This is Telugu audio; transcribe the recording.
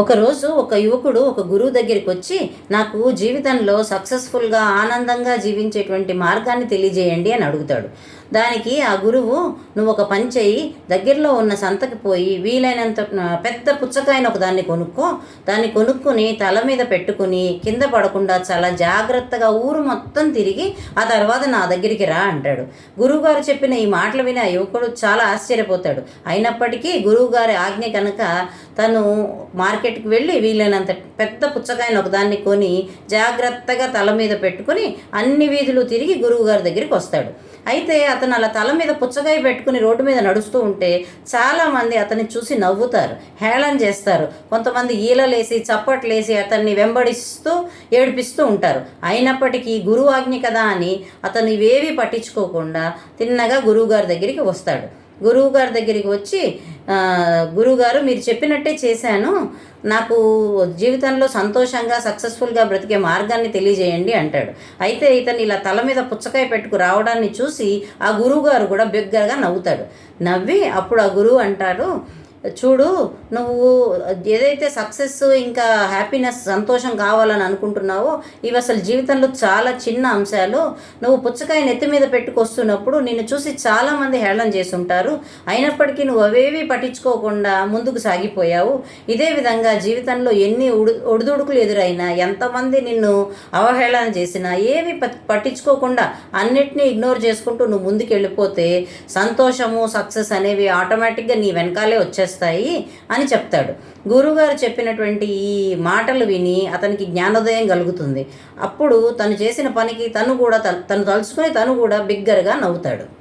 ఒకరోజు ఒక యువకుడు ఒక గురువు దగ్గరికి వచ్చి నాకు జీవితంలో సక్సెస్ఫుల్గా ఆనందంగా జీవించేటువంటి మార్గాన్ని తెలియజేయండి అని అడుగుతాడు. దానికి ఆ గురువు నువ్వు ఒక పని చేయి దగ్గరలో ఉన్న సంతకి పోయి వీలైనంత పెద్ద పుచ్చకాయను ఒక దాన్ని కొనుక్కో. దాన్ని కొనుక్కుని తల మీద పెట్టుకుని కింద పడకుండా చాలా జాగ్రత్తగా ఊరు మొత్తం తిరిగి ఆ తర్వాత నా దగ్గరికి రా అంటాడు. గురువుగారు చెప్పిన ఈ మాటలు విని ఆ యువకుడు చాలా ఆశ్చర్యపోతాడు. అయినప్పటికీ గురువుగారి ఆజ్ఞ కనుక తను మార్కెట్ మార్కెట్కి వెళ్ళి వీలైనంత పెద్ద పుచ్చకాయను ఒకదాన్ని కొని జాగ్రత్తగా తల మీద పెట్టుకుని అన్ని వీధులు తిరిగి గురువుగారి దగ్గరికి వస్తాడు. అయితే అతను అలా తల మీద పుచ్చకాయ పెట్టుకుని రోడ్డు మీద నడుస్తూ ఉంటే చాలామంది అతన్ని చూసి నవ్వుతారు హేళన చేస్తారు. కొంతమంది ఈలలేసి చప్పట్లేసి అతన్ని వెంబడిస్తూ ఏడిపిస్తూ ఉంటారు. అయినప్పటికీ గురువు ఆజ్ఞ కదా అని అతను ఇవేవి పట్టించుకోకుండా తిన్నగా గురువుగారి దగ్గరికి వస్తాడు. గురువుగారి దగ్గరికి వచ్చి గురువుగారు మీరు చెప్పినట్టే చేశాను. నాకు జీవితంలో సంతోషంగా సక్సెస్ఫుల్గా బ్రతికే మార్గాన్ని తెలియజేయండి అంటాడు. అయితే ఇతను ఇలా తల మీద పుచ్చకాయ పెట్టుకు రావడాన్ని చూసి ఆ గురువుగారు కూడా బిగ్గరగా నవ్వుతాడు నవ్వి అప్పుడు ఆ గురువు అంటారు చూడు నువ్వు ఏదైతే సక్సెస్ ఇంకా హ్యాపీనెస్ సంతోషం కావాలని అనుకుంటున్నావో ఇవి అసలు జీవితంలో చాలా చిన్న అంశాలు. నువ్వు పుచ్చకాయ నెత్తి మీద పెట్టుకొస్తున్నప్పుడు నిన్ను చూసి చాలామంది హేళన చేసి ఉంటారు అయినప్పటికీ నువ్వు అవేవి పట్టించుకోకుండా ముందుకు సాగిపోయావు. ఇదే విధంగా జీవితంలో ఎన్ని ఉడు ఒడిదుడుకులు ఎదురైనా ఎంతమంది నిన్ను అవహేళన చేసినా ఏవి పట్టించుకోకుండా అన్నిటినీ ఇగ్నోర్ చేసుకుంటూ నువ్వు ముందుకు వెళ్ళిపోతే సంతోషము సక్సెస్ అనేవి ఆటోమేటిక్గా నీ వెనకాలే వచ్చేస్తాయి. అని చెప్తాడు. గురువుగారు చెప్పినటువంటి ఈ మాటలు విని అతనికి జ్ఞానోదయం కలుగుతుంది. అప్పుడు తను చేసిన పనికి తను కూడా తను తలుచుకొని తను కూడా బిగ్గరగా నవ్వుతాడు.